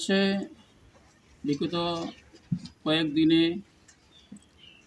হচ্ছে বিগত কয়েকদিনে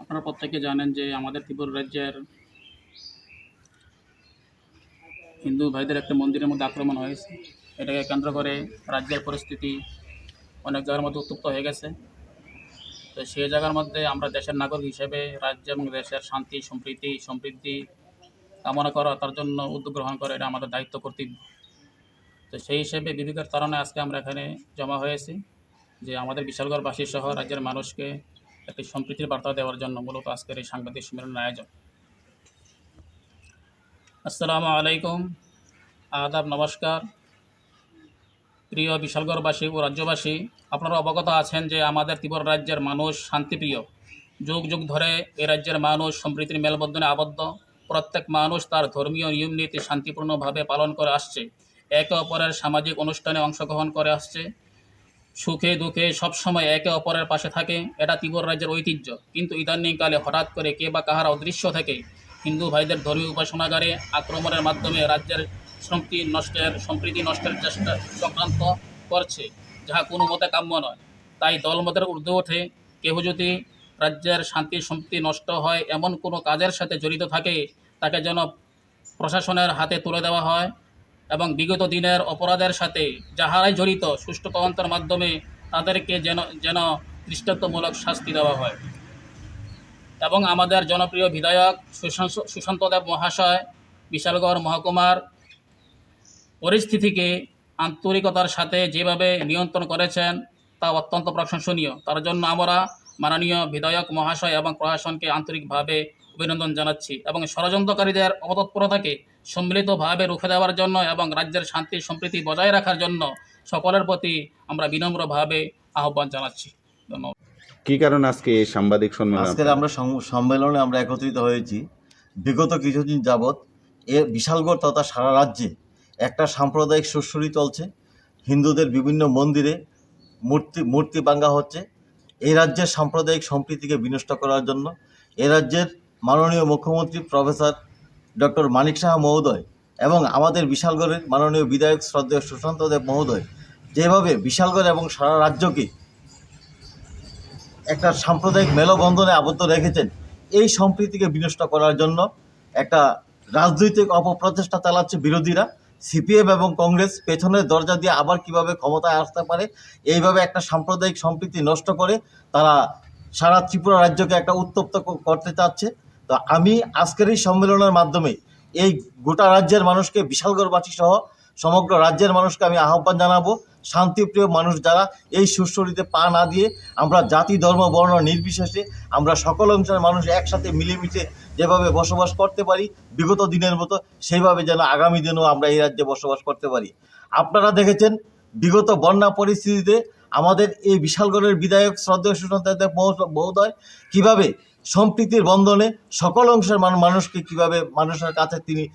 আপনারা প্রত্যেকে জানেন যে আমাদের ত্রিপুরা রাজ্যের হিন্দু ভাইদের একটা মন্দিরের মধ্যে আক্রমণ হয়েছে। এটাকে কেন্দ্র করে রাজ্যের পরিস্থিতি অনেক জায়গার মধ্যে উত্তপ্ত হয়ে গেছে। তো সেই জায়গার মধ্যে আমরা দেশের নাগরিক হিসেবে রাজ্য এবং দেশের শান্তি, সম্প্রীতি, সমৃদ্ধি কামনা করা তার জন্য উদ্যোগ গ্রহণ করা এটা আমাদের দায়িত্ব কর্তব্য তো সেই হিসেবে বিবেকের কারণে আজকে আমরা এখানে জমা হয়েছি যে আমাদের বিশালগড়বাসী সহ রাজ্যের মানুষকে একটি সম্প্রীতির বার্তা দেওয়ার জন্য মূলত আজকের এই সাংবাদিক সম্মেলনের আয়োজন। আসসালামু আলাইকুম, আদাব, নমস্কার। প্রিয় বিশালগড়বাসী ও রাজ্যবাসী, আপনারা অবগত আছেন যে আমাদের ত্রিপুরা রাজ্যের মানুষ শান্তিপ্রিয়। যুগ যুগ ধরে এ রাজ্যের মানুষ সম্প্রীতির মেলবন্ধনে আবদ্ধ। প্রত্যেক মানুষ তার ধর্মীয় নিয়ম নীতি শান্তিপূর্ণভাবে পালন করে আসছে। একে অপরের সামাজিক অনুষ্ঠানে অংশগ্রহণ করে আসছে। সুখে দুঃখে সবসময় একে অপরের পাশে থাকে, এটা ত্রিপুরা রাজ্যের ঐতিহ্য। কিন্তু ইদানিংকালে হঠাৎ করে কে বা কাহারা অদৃশ্য থেকে হিন্দু ভাইদের ধর্মীয় উপাসনাগারে আক্রমণের মাধ্যমে রাজ্যের সম্প্রীতি নষ্টের সম্প্রীতি নষ্টের চেষ্টা চক্রান্ত করছে, যাহা কোনো মতে কাম্য নয়। তাই দলমতের ঊর্ধ্বে ওঠে, কেহ যদি রাজ্যের শান্তি সম্প্রীতি নষ্ট হয়, এমন কোনো কাজের সাথে জড়িত থাকে, তাকে যেন প্রশাসনের হাতে তুলে দেওয়া হয়। এবং বিগত দিনের অপরাধের সাথে যাহারাই জড়িত সুষ্ঠু তদন্তের মাধ্যমে তাদেরকে যেন যেন দৃষ্টান্তমূলক শাস্তি দেওয়া হয়। এবং আমাদের জনপ্রিয় বিধায়ক সুশান্ত- সুশান্তদেব মহাশয়, বিশালগড় মহকুমার পরিস্থিতিকে আন্তরিকতার সাথে যেভাবে নিয়ন্ত্রণ করেছেন, তা অত্যন্ত প্রশংসনীয়। তার জন্য আমরা মাননীয় বিধায়ক মহাশয় এবং প্রশাসনকে আন্তরিকভাবে অভিনন্দন জানাচ্ছি এবং ষড়যন্ত্রকারীদের অপতৎপরতাকে সম্মিলিতভাবে রুখে দেওয়ার জন্য এবং রাজ্যের শান্তি সম্প্রীতি বজায় রাখার জন্য সকলের প্রতি আমরা বিনম্রভাবে আহ্বান জানাচ্ছি। ধন্যবাদ। কি কারণে আজকে এই সাংবাদিক সম্মেলন আজকের আমরা সম্মেলনে আমরা একত্রিত হয়েছি। বিগত কিছুদিন যাবৎ এ বিশালগড় তথা সারা রাজ্যে একটা সাম্প্রদায়িক সুশ্রী চলছে। হিন্দুদের বিভিন্ন মন্দিরে মূর্তি মূর্তি ভাঙ্গা হচ্ছে। এই রাজ্যের সাম্প্রদায়িক সম্প্রীতিকে বিনষ্ট করার জন্য এ রাজ্যের মাননীয় মুখ্যমন্ত্রী প্রফেসর ডক্টর মানিক সাহা মহোদয় এবং আমাদের বিশালগড়ের মাননীয় বিধায়ক শ্রদ্ধেয় সুশান্ত দেব মহোদয় যেভাবে বিশালগড় এবং সারা রাজ্যকে একটা সাম্প্রদায়িক মেলবন্ধনে আবদ্ধ রেখেছেন, এই সম্প্রীতিকে বিনষ্ট করার জন্য একটা রাজনৈতিক অপপ্রচেষ্টা চালাচ্ছে বিরোধীরা, সিপিএম এবং কংগ্রেস পেছনের দরজা দিয়ে আবার কীভাবে ক্ষমতায় আসতে পারে, এইভাবে একটা সাম্প্রদায়িক সম্প্রীতি নষ্ট করে তারা সারা ত্রিপুরা রাজ্যকে একটা উত্তপ্ত করতে চাচ্ছে। তো আমি আজকের এই সম্মেলনের মাধ্যমে এই গোটা রাজ্যের মানুষকে বিশালগড়বাসী সহ সমগ্র রাজ্যের মানুষকে আমি আহ্বান জানাব। শান্তিপ্রিয় মানুষ যারা এই সুস্থরিতে পা না দিয়ে আমরা জাতি, ধর্ম, বর্ণ নির্বিশেষে আমরা সকল অংশের মানুষ একসাথে মিলেমিশে যেভাবে বসবাস করতে পারি, বিগত দিনের মতো সেইভাবে যেন আগামী দিনেও আমরা এই রাজ্যে বসবাস করতে পারি। আপনারা দেখেছেন, বিগত বন্যা পরিস্থিতিতে আমাদের এই বিশালগড়ের বিধায়ক শ্রদ্ধেয় সুশান্ত মহোদয় কীভাবে সম্প্রীতির বন্ধনে সকল অংশের মান- মানুষকে কীভাবে মানুষের কাছে তিনি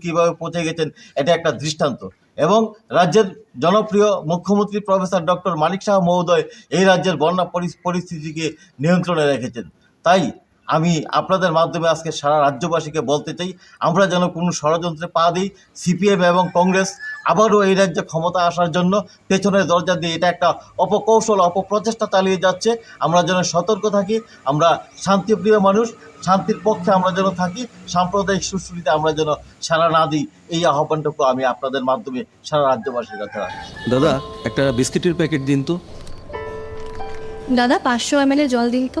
কীভাবে পৌঁছে গেছেন, এটা একটা দৃষ্টান্ত। এবং রাজ্যের জনপ্রিয় মুখ্যমন্ত্রী প্রফেসর ডক্টর মানিক শাহ মহোদয় এই রাজ্যের বন্যা পরি- পরিস্থিতিকে নিয়ন্ত্রণে রেখেছেন। তাই আমি আপনাদের মাধ্যমে আজকে সারা রাজ্যবাসীকে বলতে চাই আমরা যেন কোনো ষড়যন্ত্রে পা দিই সিপিএম এবং কংগ্রেস আবারও এই রাজ্যে ক্ষমতা আসার জন্য পেছনের দরজা দিয়ে এটা একটা অপকৌশল অপপ্রচেষ্টা চালিয়ে যাচ্ছে। আমরা যেন সতর্ক থাকি আমরা শান্তিপ্রিয় মানুষ শান্তির পক্ষে আমরা যেন থাকি সাম্প্রদায়িক সুশ্রীতে আমরা যেন সারা না দিই। এই আহ্বানটুকু আমি আপনাদের মাধ্যমে সারা রাজ্যবাসীর কাছে রাখি দাদা একটা বিস্কিটের প্যাকেট দিন তো। দাদা পাঁচশো এম জল দিন তো।